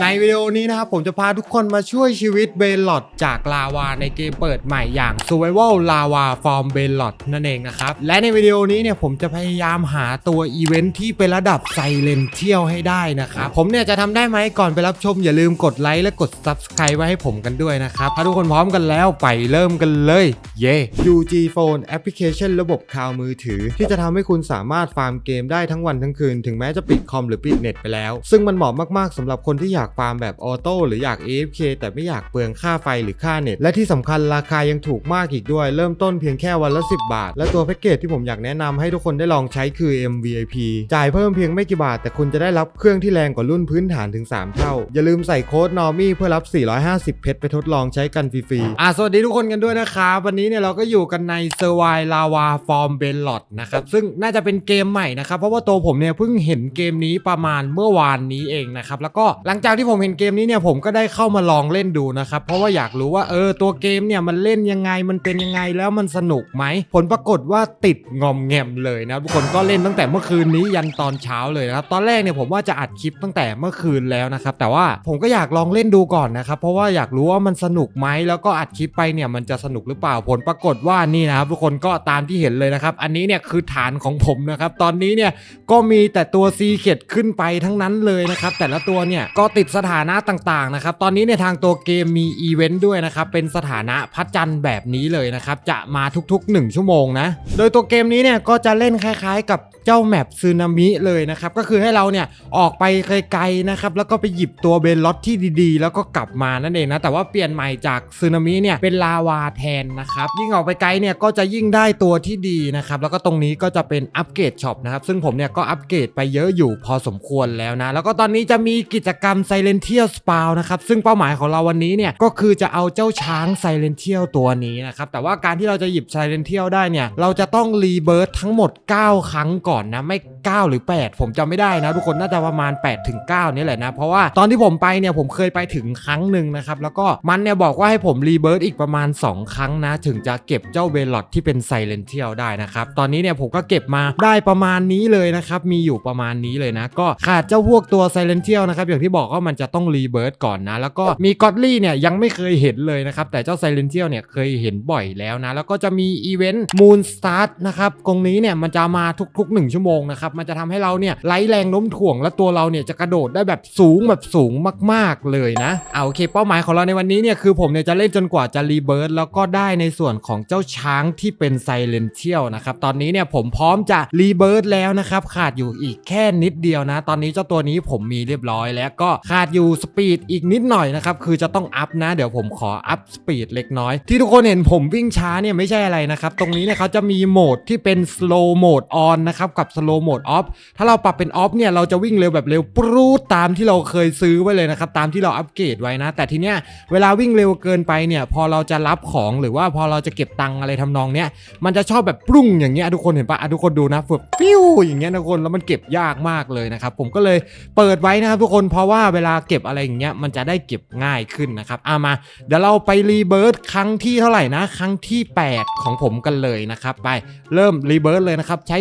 ในวิดีโอนี้นะครับผมจะพาทุกคนมาช่วยชีวิตเบลลอดจากลาวาในเกมเปิดใหม่อย่าง Survival Lava From b e l l o t นั่นเองนะครับ และในวิดีโอนี้เนี่ยผมจะพยายามหาตัวอีเวนท์ที่เป็นระดับไซเลนเที่ยลให้ได้นะครับผมเนี่ยจะทำได้ไหมก่อนไปรับชมอย่าลืมกดไลค์และกด Subscribe ไว้ให้ผมกันด้วยนะครับ ถ้าทุกคนพร้อมกันแล้วไปเริ่มกันเลย เย่ UG Phone แอปพลิเคชันระบบคลาวมือถือ ที่จะทำให้คุณสามารถฟาร์มเกมได้ทั้งวันทั้งคืน ถึงแม้จะปิดคอมหรือปิดเน็ตไปแล้ว ซึ่งมันเหมาะมากๆสำหรับคนที่อยากฟาร์มแบบออโต้หรืออยาก AFK แต่ไม่อยากเปลืองค่าไฟหรือค่าเน็ต และที่สำคัญราคายังถูกมากอีกด้วย เริ่มต้นเพียงแค่วันละ 10 บาท และตัวแพ็กเกจที่ผมอยากแนะนำให้ทุกคนได้ลองใช้คือ MVIP จ่ายเพิ่มเพียงไม่กี่บาท แต่คุณจะได้รับเครื่องที่แรงกว่ารุ่นพื้นฐานถึง 3 เท่า อย่าลืมใส่โค้ด NORMY เพื่อรับ 450 เพชรไปทดลองใช้กันฟรีๆอะสวัสดีทุกคนกันด้วยนะครับวันนี้เนี่ยเราก็อยู่กันใน s u r v i Lava Form b e l l o t นะครับซึ่งน่าจะเป็นเกมใหม่นะครับเพราะว่าตัวผมเนี่ยเพิ่งเห็นเกมนี้ประมาณเมื่อวานนี้เองนะครับแล้วก็หลังจากที่ผมเห็นเกมนี้เนี่ยผมก็ได้เข้ามาลองเล่นดูนะครับ เพราะว่าอยากรู้ว่าเออตัวเกมเนี่ยมันเล่นยังไงมันเป็นยังไงแล้วมันสนุกไหม ผลปรากฏว่าติดงอมแงมเลยนะทุกคนก็เล่นตั้งแต่เมื่อคืนนี้ยันตอนเช้าเลยนะครับตอนแรกเนี่ยผมว่าจะอัดคลิปตั้งแต่เมื่อคืนแล้วนะครับแต่ว่าผมก็อยากลองเล่นดูก่อนนะครับเพราะว่าอยากรู้ว่ามันสนุกไหมแล้วก็อัดคลิปไปเนี่ยมันจะสนุกหรือเปล่าผลปรากฏว่านี่นะครับทุกคนก็ตามที่เห็นเลยนะครับอันนี้เนี่ยคือฐานของผมนะครับตอนนี้เนี่ยก็มีแต่ตัวซีเ e ดขึ้นไปทั้งนั้นเลยนะครับแต่ละตัวเนี่ยก็ติดสถานะต่างๆนะครับ ตอนนี้ในทางตัวเกมมีอีเวนต์ด้วยนะครับ เป็นสถานะพัดจันทร์แบบนี้เลยนะครับ จะมาทุกๆ 1 ชั่วโมงนะ โดยตัวเกมนี้เนี่ยก็จะเล่นคล้ายๆ กับ เจ้าแมปซึนามิเลยนะครับ ก็คือให้เราเนี่ยออกไปไกลๆนะครับ แล้วก็ไปหยิบตัวเบนล็อตที่ดีๆ แล้วก็กลับมานั่นเองนะ แต่ว่าเปลี่ยนใหม่จากซึนามิเนี่ยเป็นลาวาแทนนะครับ ยิ่งออกไปไกลเนี่ยก็จะยิ่งได้ตัวที่ดีนะครับ แล้วก็ตรงนี้ก็จะเป็นอัปเกรดช็อปนะครับ ซึ่งผมเนี่ยก็อัปเกรดไปเยอะอยู่พอสมควรแล้วนะ แล้วก็ตอนนี้จะมีกิจกรรม Silential Spawn นะครับ ซึ่งเป้าหมายของเราวันนี้เนี่ยก็คือจะเอาเจ้าช้าง Silential ตัวนี้นะครับ แต่ว่าการที่เราจะหยิบ Silential ได้เนี่ย เราจะต้องรีเบิร์ตทั้งหมด 9 ครั้งก่อนนะไม่ 9 หรือ 8 ผมจำไม่ได้นะทุกคนน่าจะประมาณ8ถึง9นี่แหละนะ เพราะว่าตอนที่ผมไปเนี่ยผมเคยไปถึงครั้งหนึ่งนะครับแล้วก็มันเนี่ยบอกว่าให้ผมรีเบิร์ตอีกประมาณ 2 ครั้งนะ ถึงจะเก็บเจ้าเวลอดที่เป็น Silential ได้นะครับตอนนี้เนี่ยผมก็เก็บมาได้ประมาณนี้เลยนะครับมีอยู่ประมาณนี้เลยนะ ก็ขาดเจ้าพวกตัว Silential นะครับอย่างที่บอกว่ามันจะต้องรีเบิร์ตก่อนนะ แล้วก็มีกอ d ลี่เนี่ยยังไม่เคยเห็นเลยนะครับแต่เจ้า Silential เนี่ยเคยเห็นบ่อยแล้วนะแล้วก็จะมีอีเวนต์ Moon Start นะครับตรงนี้เนี่ยมันจะมาทุกๆ1ชั่วโมงนะครับมันจะทำให้เราเนี่ยไร้แรงโน้มถ่วง และตัวเราเนี่ยจะกระโดดได้แบบสูงแบบสูงมาก ๆเลยนะเอาโอเค เป้าหมายของเราในวันนี้เนี่ยคือผมเนี่ยจะเล่นจนกว่าจะรีเบิร์ตแล้วก็ได้ในส่วนของเจ้าช้างที่เป็น Silential นะครับตอนนี้เนี่ยผมพร้อมจะรีเบิร์ตแล้วนะครับขาดอยู่อีกแค่นิดเดียวนะ ตอนนี้เจ้าตัวนี้ผมมีเรียบร้อยแล้วก็ขาดอยู่สปีดอีกนิดหน่อยนะครับคือจะต้องอัพนะ เดี๋ยวผมขออัพสปีดเล็กน้อย ที่ทุกคนเห็นผมวิ่งช้าเนี่ยไม่ใช่อะไรนะครับตรงนี้เนี่ยเขาจะมีโหมดที่เป็น slow mode on นะครับกับ slow mode off ถ้าเราปรับเป็น off เนี่ยเราจะวิ่งเร็วแบบเร็วปรูดตามที่เราเคยซื้อไว้เลยนะครับตามที่เราอัปเกรดไว้นะ แต่ทีเนี้ยเวลาวิ่งเร็วเกินไปเนี่ยพอเราจะรับของหรือว่าพอเราจะเก็บตังค์อะไรทำนองเนี้ยมันจะชอบแบบปรุงอย่างเงี้ยทุกคนเห็นปะทุกคนดูนะฝึกฟิวอย่างเงี้ยนะทุกคนแล้วมันเก็บยากมากเลยนะครับผมก็เลยเปิดไว้นะครับทุกคนเพราะว่าเวลาเก็บอะไรอย่างเงี้ยมันจะได้เก็บง่ายขึ้นนะครับเอามาเดี๋ยวเราไปรีเบิร์ตครั้งที่เท่าไหร่นะ ครั้งที่ 8 ของผมกันเลยนะครับไปเริ่มรีเบิร์ตเลยนะครับใช้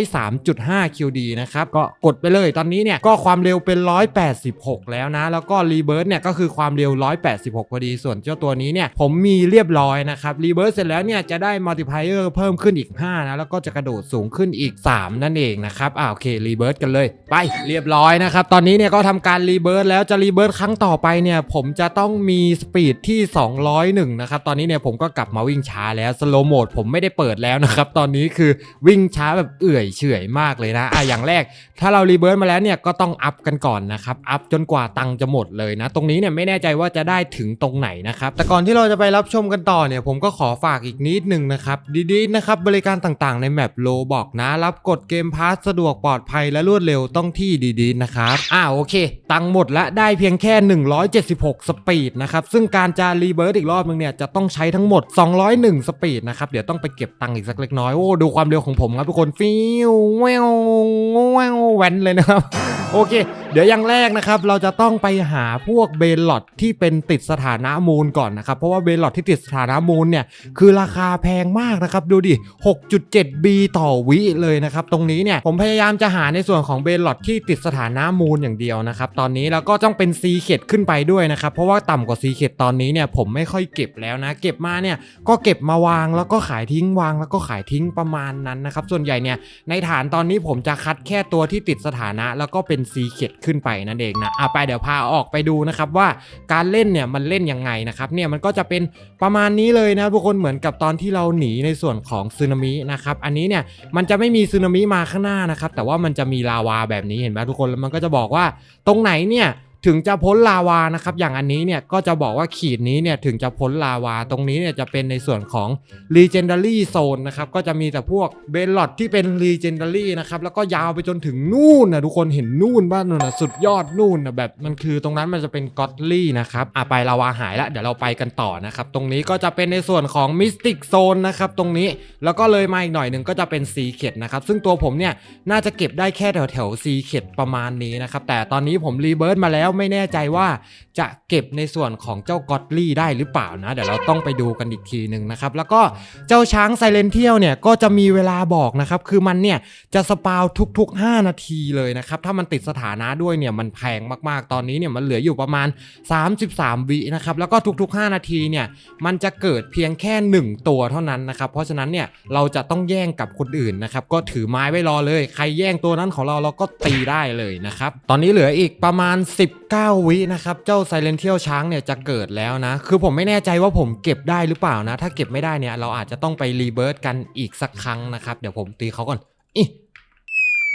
3.5 QD นะครับ ก็กดไปเลยตอนนี้เนี่ยก็ความเร็วเป็น 186 แล้วนะ แล้วก็รีเบิร์ตเนี่ยก็คือความเร็ว 186 พอดี ส่วนเจ้าตัวนี้เนี่ยผมมีเรียบร้อยนะครับรีเบิร์ตเสร็จแล้วเนี่ยจะได้มัลติพายเออร์เพิ่มขึ้นอีก 5 นะ แล้วก็จะกระโดดสูงขึ้นอีก 3 นั่นเองนะครับอ่าโอเครีเบิร์ตกันเลย ไปเรียบร้อยนะครับ ตอนนี้เนี่ยก็ทำการรีเบิร์ตแล้วจะรีเบิร์ตครั้งต่อไปเนี่ยผมจะต้องมีสปีดที่ 201 นะครับ ตอนนี้เนี่ยผมก็กลับมาวิ่งช้าแล้วสโลโหมดผมไม่ได้เปิดแล้วนะครับ ตอนนี้คือวิ่งช้าแบบเอื่อยเฉอยมากเลยนะอะอย่างแรก ถ้าเรารีเบิร์ตมาแล้วเนี่ยก็ต้องอัพกันก่อนนะครับอัพจนกว่าตังค์จะหมดเลยนะ ตรงนี้เนี่ยไม่แน่ใจว่าจะได้ถึงตรงไหนนะครับแต่ก่อนที่เราจะไปรับชมกันต่อเนี่ยผมก็ขอฝากอีกนิดหนึ่งนะครับดีๆนะครับบริการต่างๆ ในแมปโลบอกนะ รับกดเกมพาสสะดวกปลอดภัยและรวดเร็วต้องที่ดีๆนะครับอ่าโอเค ตังค์หมดละได้เพียงแค่ 176 สปีดนะครับซึ่งการจะรีเบิร์ตอีกรอบนึงเนี่ยจะต้องใช้ทั้งหมด 201 สปีดนะครับเดี๋ยวต้องไปเก็บตังค์อีกสักเล็กน้อยโอ้ดูความเร็วของผมครับทุกคนฟิวแววแววแวนเลยนะครับ โอเคเดี๋ยวอย่างแรกนะครับเราจะต้องไปหาพวกเบลลอดที่เป็นติดสถานะมูลก่อนนะครับ เพราะว่าเบลลอดที่ติดสถานะมูลเนี่ยคือราคาแพงมากนะครับ ดูดิ 6.7 B ต่อวิเลยนะครับ ตรงนี้เนี่ยผมพยายามจะหาในส่วนของเบลลอดที่ติดสถานะมูลอย่างเดียวนะครับ ตอนนี้แล้วก็ต้องเป็นซีเ e ดขึ้นไปด้วยนะครับ เพราะว่าต่ำกว่าซีเ e ดตอนนี้เนี่ยผมไม่ค่อยเก็บแล้วนะ เก็บมาเนี่ยก็เก็บมาวางแล้วก็ขายทิ้งวาง แล้วก็ขายทิ้งประมาณนั้นนะครับส่วนใหญ่เนี่ยในฐานตอนนี้ผมจะคัดแค่ตัวที่ติดสถานะแล้วก็เป็นซีเ e ดขึ้นไปนั่นเองนะอะไปเดี๋ยวพาออกไปดูนะครับว่าการเล่นเนี่ยมันเล่นยังไงนะครับเนี่ยมันก็จะเป็นประมาณนี้เลยนะทุกคนเหมือนกับตอนที่เราหนีในส่วนของซึนามินะครับอันนี้เนี่ยมันจะไม่มีซึนามิมาข้างหน้านะครับแต่ว่ามันจะมีลาวาแบบนี้เห็นไหมทุกคนแล้วมันก็จะบอกว่าตรงไหนเนี่ย ถึงจะพ้นลาวานะครับ อย่างอันนี้เนี่ยก็จะบอกว่าขีดนี้เนี่ยถึงจะพ้นลาวา ตรงนี้เนี่ยจะเป็นในส่วนของ Legendary Zone นะครับก็จะมีแต่พวกเบลลอดที่เป็น Legendary นะครับแล้วก็ยาวไปจนถึงนู่นนะทุกคนเห็นนู่นบ้านนู่นนะสุดยอดนู่นนะแบบมันคือตรงนั้นมันจะเป็นก็ d ลี่นะครับอะไปลาวาหายแล้วเดี๋ยวเราไปกันต่อนะครับตรงนี้ก็จะเป็นในส่วนของ Mystic Zone นะครับตรงนี้แล้วก็เลยมาอีกหน่อยหนึ่งก็จะเป็น Secret นะครับซึ่งตัวผมเนี่ยน่าจะเก็บได้แค่แถวแถวๆ Secret ประมาณนี้นะครับแต่ตอนนี้ผมรีเบิร์ดมาแล้วไม่แน่ใจว่าจะเก็บในส่วนของเจ้าก็ d ลี่ได้หรือเปล่านะ เดี๋ยวเราต้องไปดูกันอีกทีหนึ่งนะครับ แล้วก็เจ้าช้างไซเลนเทียลเนี่ยก็จะมีเวลาบอกนะครับ คือมันเนี่ยจะสปาวทุก ๆ 5 นาทีเลยนะครับ ถ้ามันติดสถานะด้วยเนี่ยมันแพงมากๆ ตอนนี้เนี่ยมันเหลืออยู่ประมาณ 33 วินะครับ แล้วก็ทุก ๆ 5 นาทีเนี่ยมันจะเกิดเพียงแค่ 1 ตัวเท่านั้นนะครับ เพราะฉะนั้นเนี่ยเราจะต้องแย่งกับคนอื่นนะครับ ก็ถือไม้ไว้รอเลย ใครแย่งตัวนั้นของเราเราก็ตีได้เลยนะครับ ตอนนี้เหลืออีกประมาณ 9 วินะครับ เจ้าไซเลนเทียลช้างเนี่ยจะเกิดแล้วนะ คือผมไม่แน่ใจว่าผมเก็บได้หรือเปล่านะ ถ้าเก็บไม่ได้เนี่ยเราอาจจะต้องไปรีเบิร์ตกันอีกสักครั้งนะครับ เดี๋ยวผมตีเขาก่อนอ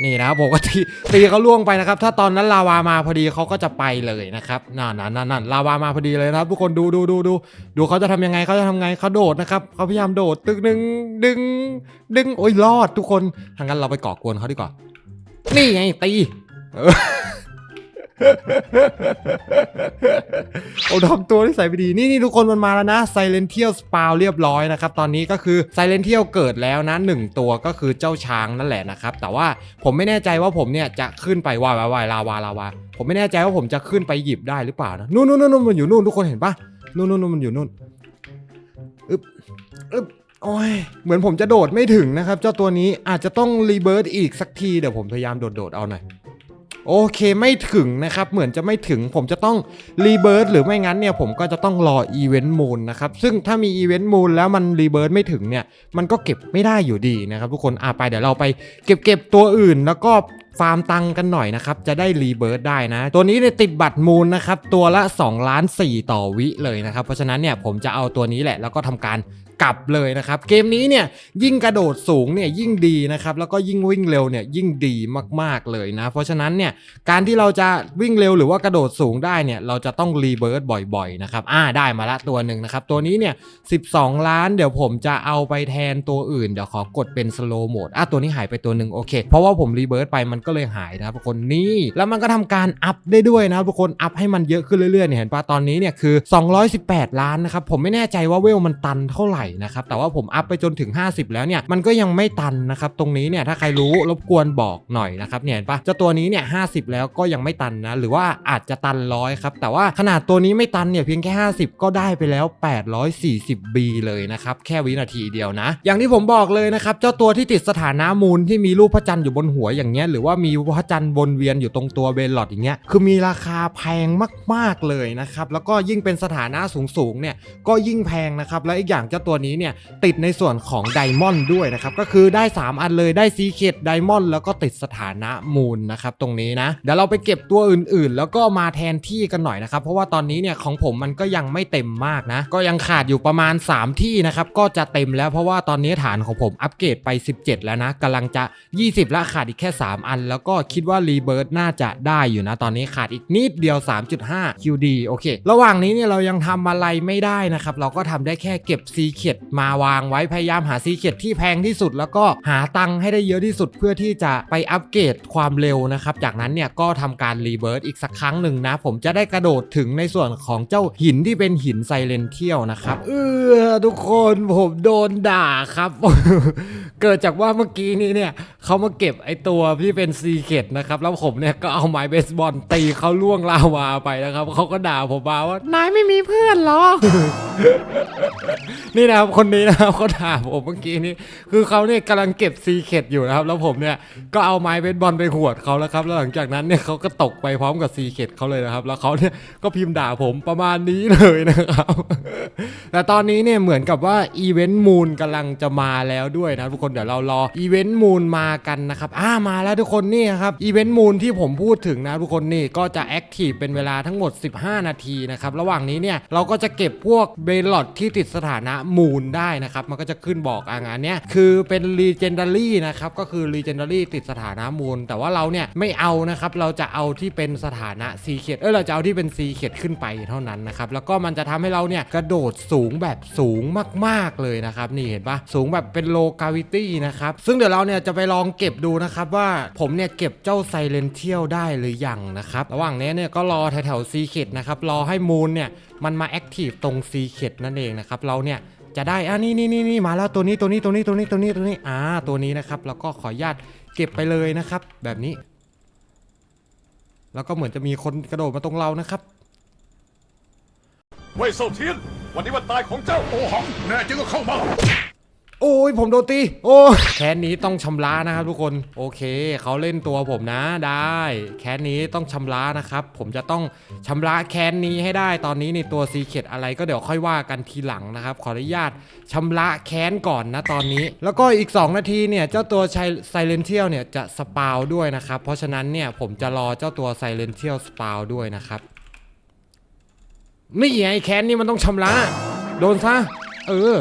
นี่นะครับผมก็ตีตีเขาล่วงไปนะครับ ถ้าตอนนั้นลาวามาพอดีเขาก็จะไปเลยนะครับนั่นนั่นนั่นลาวามาพอดีเลยนะครับ ทุกคนดูดูดูดูดูเขาจะทำยังไงเขาจะทำไงเขาโดดนะครับเขาพยายามโดดตึกดึงดึง ดึงโอ้ยรอดทุกคนทางนั้นเราไปก่อกวนเขาดีกว่านี่ไงตี เออโอ้ทำตัวที่ใส่ไปดีนี่นี่ทุกคนมันมาแล้วนะ Silential Spawn เรียบร้อยนะครับ ตอนนี้ก็คือ Silential เกิดแล้วนะหนึ่งตัวก็คือเจ้าช้างนั่นแหละนะครับ แต่ว่าผมไม่แน่ใจว่าผมเนี่ยจะขึ้นไปวายวายวายลาวาลาวาผมไม่แน่ใจว่าผมจะขึ้นไปหยิบได้หรือเปล่านะนู่นนู่นนู่นมันอยู่นู่นทุกคนเห็นปะนู่นนู่นนู่นมันอยู่นู่นอึบอึบโอ้ยเหมือนผมจะโดดไม่ถึงนะครับ เจ้าตัวนี้อาจจะต้องรีเบิร์ตอีกสักทีเดี๋ยวผมพยายามโดดโดดๆเอาหน่อย โอเคไม่ถึงนะครับ เหมือนจะไม่ถึงผมจะต้องรีเบิร์ตหรือไม่งั้นเนี่ยผมก็จะต้องรออีเวนต์มูลนะครับ ซึ่งถ้ามีอีเวนต์มูลแล้วมันรีเบิร์ตไม่ถึงเนี่ย มันก็เก็บไม่ได้อยู่ดีนะครับ ทุกคนอะไปเดี๋ยวเราไปเก็บเก็บตัวอื่นแล้วก็ฟาร์มตังกันหน่อยนะครับ จะได้รีเบิร์ตได้นะ ตัวนี้เนี่ยติดบัตรมูลนะครับ ตัวละ2ล้าน4ต่อวิเลยนะครับ เพราะฉะนั้นเนี่ยผมจะเอาตัวนี้แหละแล้วก็ทำการ กลับเลยนะครับ เกมนี้เนี่ยยิ่งกระโดดสูงเนี่ยยิ่งดีนะครับแล้วก็ยิ่งวิ่งเร็วเนี่ยยิ่งดีมากๆเลยนะ เพราะฉะนั้นเนี่ยการที่เราจะวิ่งเร็วหรือว่ากระโดดสูงได้เนี่ยเราจะต้องรีเบิร์ตบ่อยๆนะครับอ่าได้มาละตัวหนึ่งนะครับ ตัวนี้เนี่ย12 ล้านเดี๋ยวผมจะเอาไปแทนตัวอื่น เดี๋ยวขอกดเป็นสโลโหมดอะตัวนี้หายไปตัวหนึ่งโอเค เพราะว่าผมรีเบิร์ตไปมันก็เลยหายนะครับทุกคนนี่แล้วมันก็ทำการอัพได้ด้วยนะครับทุกคนอัพให้มันเยอะขึ้นเรื่อยๆเนี่ยเห็นปะตอนนี้เนี่ยคือ 218 ล้านนะครับผมไม่แน่ใจว่าเวลมันตันเท่าไหร่นะครับแต่ว่าผมอัพไปจนถึง 50 แล้วเนี่ยมันก็ยังไม่ตันนะครับตรงนี้เนี่ยถ้าใครรู้รบกวนบอกหน่อยนะครับเนี่ยปะจ้าตัวนี้เนี่ย50แล้วก็ยังไม่ตันนะหรือว่าอาจจะตันร้อยครับแต่ว่าขนาดตัวนี้ไม่ตันเนี่ยเพียงแค่ 50 ก็ได้ไปแล้ว 840 B เลยนะครับแค่วินาทีเดียวนะ อย่างที่ผมบอกเลยนะครับเจ้าตัวที่ติดสถานะมูลที่มีรูปพระจันทร์อยู่บนหัวอย่างเงี้ยหรือว่ามีพระจันทร์วนเวียนอยู่ตรงตัวเบลลอดอย่างเงี้ยคือมีราคาแพงมาก ๆเลยนะครับแล้วก็ยิ่งเป็นสถานะสูงๆเนี่ยก็ยิ่งแพงนะครับและอีกอย่างเจ้าตัวนี้เนี่ยติดในส่วนของไดมอนด์ด้วยนะครับก็คือได้ 3 อันเลยได้ซีเคดไดมอนด์แล้วก็ติดสถานะมูลนะครับตรงนี้นะเดี๋ยวเราไปเก็บตัวอื่นๆ แล้วก็มาแทนที่กันหน่อยนะครับเพราะว่าตอนนี้เนี่ยของผมมันก็ยังไม่เต็มมากนะก็ยังขาดอยู่ประมาณ 3 ที่นะครับก็จะเต็มแล้วเพราะว่าตอนนี้ฐานของผมอัปเกรดไป 17 แล้วนะกำลังจะ 20ล้วขาดอีกแค่ 3 อัน แล้วก็คิดว่ารีเบิร์ตน่าจะได้อยู่นะตอนนี้ขาดอีกนิดเดียว 3.5 QD โอเค ระหว่างนี้เนี่ยเรายังทำอะไรไม่ได้นะครับเราก็ทำได้แค่เก็บซีเคเคดมาวางไว้พยายามหาซีเคดที่แพงที่สุด แล้วก็หาตังค์ให้ได้เยอะที่สุดเพื่อที่จะไปอัปเกรดความเร็วนะครับ จากนั้นเนี่ยก็ทำการรีเบิร์ตอีกสักครั้งหนึ่งนะ ผมจะได้กระโดดถึงในส่วนของเจ้าหินที่เป็นหินไซเลนเทียลนะครับ เออทุกคนผมโดนด่าครับ เกิดจากว่าเมื่อกี้นี้เนี่ยเขามาเก็บไอตัวที่เป็นซีเคดนะครับ แล้วผมเนี่ยก็เอาไม้เบสบอลตีเขาล่วงลาวาไปนะครับเขาก็ด่าผมมาว่านายไม่มีเพื่อนหรอ นี่นะครับคนนี้นะครับเขาถามผมเมื่อกี้นี้คือเขาเนี่ยกำลังเก็บซีเคดอยู่นะครับ แล้วผมเนี่ยก็เอาไม้เบสบอลไปหวดเขาแล้วครับแล้วหลังจากนั้นเนี่ยเขาก็ตกไปพร้อมกับซีเคดเขาเลยนะครับ แล้วเขาเนี่ยก็พิมพ์ด่าผมประมาณนี้เลยนะครับ แต่ตอนนี้เนี่ยเหมือนกับว่าอีเวนต์มูนกำลังจะมาแล้วด้วยนะทุกคนเดี๋ยวเรารออีเวนต์มูนมากันนะครับอ่ามาแล้วทุกคนนี่ครับอีเวนต์มูนที่ผมพูดถึงนะทุกคนนี่ก็จะแอคทีฟเป็นเวลาทั้งหมด 15 นาทีนะครับระหว่างนี้เนี่ยเราก็จะเก็บพวกเบลอดที่ติดสถานะมูนได้นะครับมันก็จะขึ้นบอกอ่างานเนี้ยคือเป็นรีเจนดารี่นะครับก็คือรีเจนดารี่ติดสถานะมูนแต่ว่าเราเนี่ยไม่เอานะครับเราจะเอาที่เป็นสถานะซีเ e ดเออเราจะเอาที่เป็นซีเ e ดขึ้นไปเท่านั้นนะครับแล้วก็มันจะทำให้เราเนี่ยกระโดดสูงแบบสูงมากๆเลยนะครับนี่เห็นปะสูงแบบเป็นโลกาวิตี้นะครับซึ่งเดี๋ยวเราเนี่ยจะไปลองเก็บดูนะครับว่าผมเนี่ยเก็บเจ้าไซเลนเทียลได้หรือยังนะครับระหว่างนี้เนี่ยก็รอแถวๆซีเ e ดนะครับรอให้มูนเนี่ย มันมาแอคทีฟตรงซีเ e ดนั่นเองนะครับเราเนี่ยจะได้อะนี่นี่นี่นี่มาแล้วตัวนี้ตัวนี้ตัวนี้ตัวนี้ตัวนี้ตัวนี้อ่าตัวนี้นะครับแล้วก็ขออนุญาตเก็บไปเลยนะครับ แบบนี้ แล้วก็เหมือนจะมีคนกระโดดมาตรงเรานะครับเว่ยเซาเทียนวันนี้วันตายของเจ้าโอหังแน่จริงก็เข้ามา โอ้ยผมโดนตี โอ้แค้นนี้ต้องชำระนะครับทุกคน โอเค เขาเล่นตัวผมนะ ได้ แค้นนี้ต้องชำระนะครับ ผมจะต้องชำระแค้นนี้ให้ได้ ตอนนี้ในตัวซีเคดอะไรก็เดี๋ยวค่อยว่ากันทีหลังนะครับ ขออนุญาตชำระแค้นก่อนนะตอนนี้ แล้วก็อีก 2 นาทีเนี่ยเจ้าตัวไซเลนเทียลเนี่ยจะสปาวด้วยนะครับ เพราะฉะนั้นเนี่ยผมจะรอเจ้าตัวไซเลนเทียลสปาวด้วยนะครับ นี่ไงแค้นนี่มันต้องชำระ โดนซะ เออ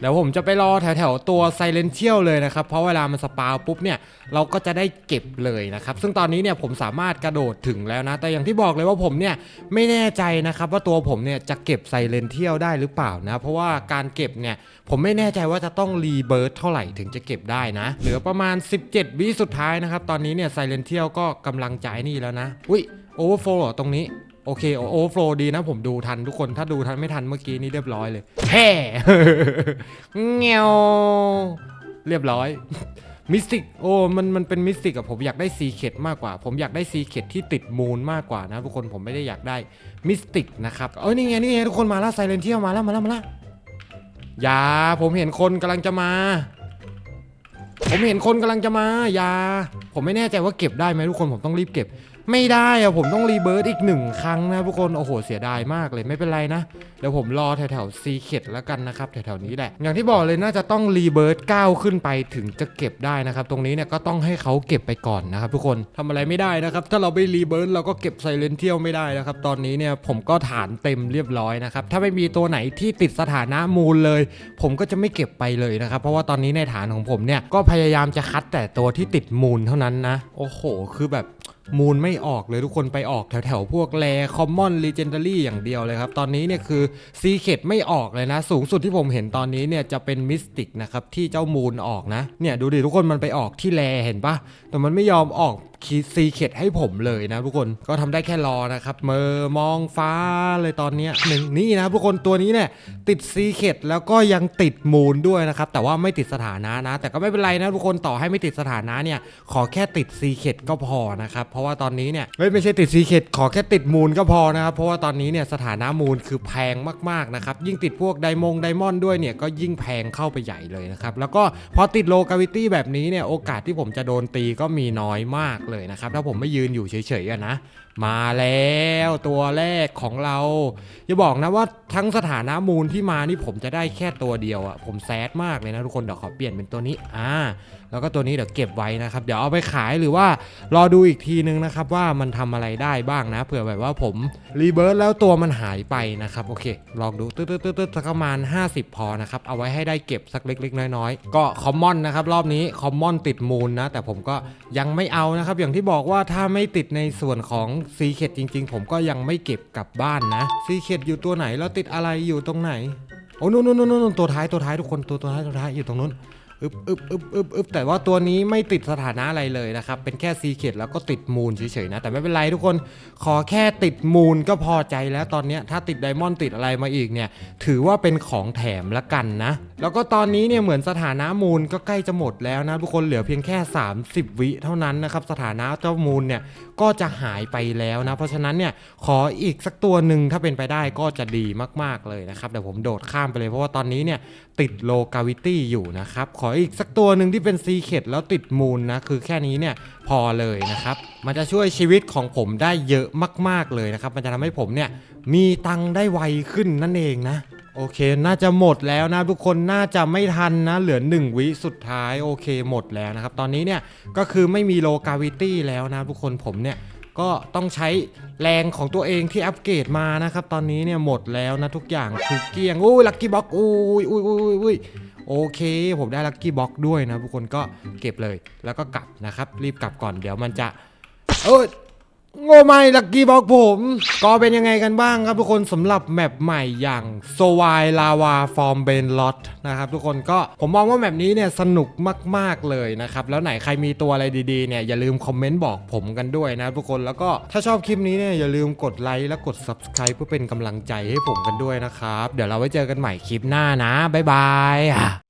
เดี๋ยวผมจะไปรอแถวๆตัวไซเลนเชียลเลยนะครับ เพราะเวลามันสปาวปุ๊บเนี่ย เราก็จะได้เก็บเลยนะครับ ซึ่งตอนนี้เนี่ยผมสามารถกระโดดถึงแล้วนะ แต่อย่างที่บอกเลยว่าผมเนี่ยไม่แน่ใจนะครับว่าตัวผมเนี่ยจะเก็บไซเลนเทียลได้หรือเปล่านะ เพราะว่าการเก็บเนี่ยผมไม่แน่ใจว่าจะต้องรีเบิร์ตเท่าไหร่ถึงจะเก็บได้นะ เหลือประมาณ 17 วิสุดท้ายนะครับ ตอนนี้เนี่ยไซเลนเทียลก็กำลังใจนี่แล้วนะ อุ้ยโอเวอร์โฟลตรงนี้ โอเคโอเวอร์โฟลดีนะผมดูทันทุกคนถ้าดูทันไม่ทันเมื่อกี้นี้เรียบร้อยเลยแฮ่เงี้ยวเรียบร้อยมิสติกโอ้มันมันเป็นมิสติกอะผมอยากได้ซีเคดมากกว่า ผมอยากได้ซีเคดที่ติดมูลมากกว่านะทุกคนผมไม่ได้อยากได้มิสติกนะครับเอ้ยนี่ไงนี่ไงทุกคนมาแล้วไซเลนเทียมาแล้วมาแล้วมาแล้วอย่าผมเห็นคนกำลังจะมา ผมเห็นคนกำลังจะมาอย่าผมไม่แน่ใจว่าเก็บได้ไหมทุกคนผมต้องรีบเก็บ ไม่ได้อะผมต้องรีเบิร์ตอีกหนึ่งครั้งนะทุกคนโอ้โหเสียดายมากเลยไม่เป็นไรนะ เดี๋ยวผมรอแถวๆซีเข็ดแล้วกันนะครับแถวๆนี้แหละ อย่างที่บอกเลยน่าจะต้องรีเบิร์ตก้าวขึ้นไปถึงจะเก็บได้นะครับ ตรงนี้เนี่ยก็ต้องให้เขาเก็บไปก่อนนะครับทุกคนทำอะไรไม่ได้นะครับ ถ้าเราไปรีเบิร์ตเราก็เก็บไซเลนเทียลไม่ได้นะครับ ตอนนี้เนี่ยผมก็ฐานเต็มเรียบร้อยนะครับถ้าไม่มีตัวไหนที่ติดสถานะมูลเลย ผมก็จะไม่เก็บไปเลยนะครับ เพราะว่าตอนนี้ในฐานของผมเนี่ยก็พยายามจะคัดแต่ตัวที่ติดมูลเท่านั้นนะ โอ้โห คือแบบ มูลไม่ออกเลยทุกคนไปออกแถวๆ พวกแรคอมมอนลีเจนดารี่อย่างเดียวเลยครับ ตอนนี้เนี่ยคือซีเคดไม่ออกเลยนะ สูงสุดที่ผมเห็นตอนนี้เนี่ยจะเป็นมิสติกนะครับ ที่เจ้ามูลออกนะ เนี่ยดูดิทุกคนมันไปออกที่แรเห็นปะแต่มันไม่ยอมออก คีซีเคดให้ผมเลยนะทุกคนก็ทำได้แค่รอนะครับเมอมองฟ้าเลยตอนนี้หนึ่งนี่นะทุกคนตัวนี้เนี่ยติดซีเคดแล้วก็ยังติดมูลด้วยนะครับแต่ว่าไม่ติดสถานะนะ แต่ก็ไม่เป็นไรนะทุกคนต่อให้ไม่ติดสถานะเนี่ยขอแค่ติดซีเคดก็พอนะครับเพราะว่าตอนนี้เนี่ยไม่ใช่ติดซีเคดขอแค่ติดมูลก็พอนะครับเพราะว่าตอนนี้เนี่ยสถานะมูลคือแพงมากๆนะครับยิ่งติดพวกไดมงไดมอนด์ด้วยเนี่ยก็ยิ่งแพงเข้าไปใหญ่เลยนะครับแล้วก็พอติดโลกาวิตี้แบบนี้เนี่ยโอกาสที่ผมจะโดนตีก็มีน้อยมากเลยนะครับ ถ้าผมไม่ยืนอยู่เฉยๆนะ มาแล้วตัวแรกของเรา อย่าบอกนะว่าทั้งสถานะมูลที่มานี่ผมจะได้แค่ตัวเดียวอะผมแซดมากเลยนะทุกคนเดี๋ยวขอเปลี่ยนเป็นตัวนี้อ่า แล้วก็ตัวนี้เดี๋ยวเก็บไว้นะครับ เดี๋ยวเอาไปขายหรือว่ารอดูอีกทีนึงนะครับว่ามันทำอะไรได้บ้างนะเผื่อแบบว่าผมรีเบิร์ตแล้วตัวมันหายไปนะครับโอเค ลองดูตึ๊ดตึ๊ดตึ๊ดตึ๊ดสักประมาณ 50 พอนะครับเอาไว้ให้ได้เก็บสักเล็ก ๆ น้อยๆ ก็คอมมอนนะครับรอบนี้คอมมอนติดมูลนะ แต่ผมก็ยังไม่เอานะครับ อย่างที่บอกว่าถ้าไม่ติดในส่วนของซีเคดจริง ๆ ผมก็ยังไม่เก็บกลับบ้านนะซีเคดอยู่ตัวไหนแล้วติดอะไรอยู่ตรงไหนโอ้นู่นนู่นนู่นนู่นตัวท้ายตัวท้ายทุกคนตัวตัวท้ายตัวท้ายอยู่ตรงนู้น อึบอึบอึบอึบอึบแต่ว่าตัวนี้ไม่ติดสถานะอะไรเลยนะครับ เป็นแค่ซีเคดแล้วก็ติดมูลเฉยๆนะ แต่ไม่เป็นไรทุกคน ขอแค่ติดมูลก็พอใจแล้วตอนนี้ถ้าติดไดมอนด์ติดอะไรมาอีกเนี่ย ถือว่าเป็นของแถมละกันนะ แล้วก็ตอนนี้เนี่ยเหมือนสถานะมูลก็ใกล้จะหมดแล้วนะทุกคนเหลือเพียงแค่ 30 วิเท่านั้นนะครับ สถานะเจ้ามูลเนี่ย ก็จะหายไปแล้วนะ เพราะฉะนั้นเนี่ยขออีกสักตัวหนึ่งถ้าเป็นไปได้ก็จะดีมากๆเลยนะครับเดี๋ยวผมโดดข้ามไปเลยเพราะว่าตอนนี้เนี่ยติดโลกาวิตี้อยู่นะครับ ขออีกสักตัวหนึ่งที่เป็นซีเคดแล้วติดมูลนะ คือแค่นี้เนี่ยพอเลยนะครับ มันจะช่วยชีวิตของผมได้เยอะมาก ๆเลยนะครับ มันจะทำให้ผมเนี่ยมีตังค์ได้ไวขึ้นนั่นเองนะ โอเค น่าจะหมดแล้วนะทุกคนน่าจะไม่ทันนะ เหลือ 1 วิสุดท้ายโอเคหมดแล้วนะครับ ตอนนี้เนี่ยก็คือไม่มีโลกาวิตี้แล้วนะทุกคนผมเนี่ยก็ต้องใช้แรงของตัวเองที่อัปเกรดมานะครับ ตอนนี้เนี่ยหมดแล้วนะทุกอย่างคือเกี้ยงอุ้ยลักกี้บ็อกอุ้ยอุ้ยอุ้ยอุ้ยโอเค ผมได้ลักกี้บ็อกด้วยนะทุกคนก็เก็บเลยแล้วก็กลับนะครับ รีบกลับก่อนเดี๋ยวมันจะเอย โง่ไม่ลักกี้บอกผม ก็เป็นยังไงกันบ้างครับทุกคนสำหรับแมปใหม่อย่างโซวายลาวาฟอร์มเบนลอตนะครับทุกคนก็ผมมองว่าแมปนี้เนี่ยสนุกมากๆเลยนะครับ แล้วไหนใครมีตัวอะไรดีๆเนี่ยอย่าลืมคอมเมนต์บอกผมกันด้วยนะทุกคนแล้วก็ถ้าชอบคลิปนี้เนี่ยอย่าลืมกดไลค์และกด Subscribe เพื่อเป็นกำลังใจให้ผมกันด้วยนะครับ เดี๋ยวเราไว้เจอกันใหม่คลิปหน้านะบ๊ายบาย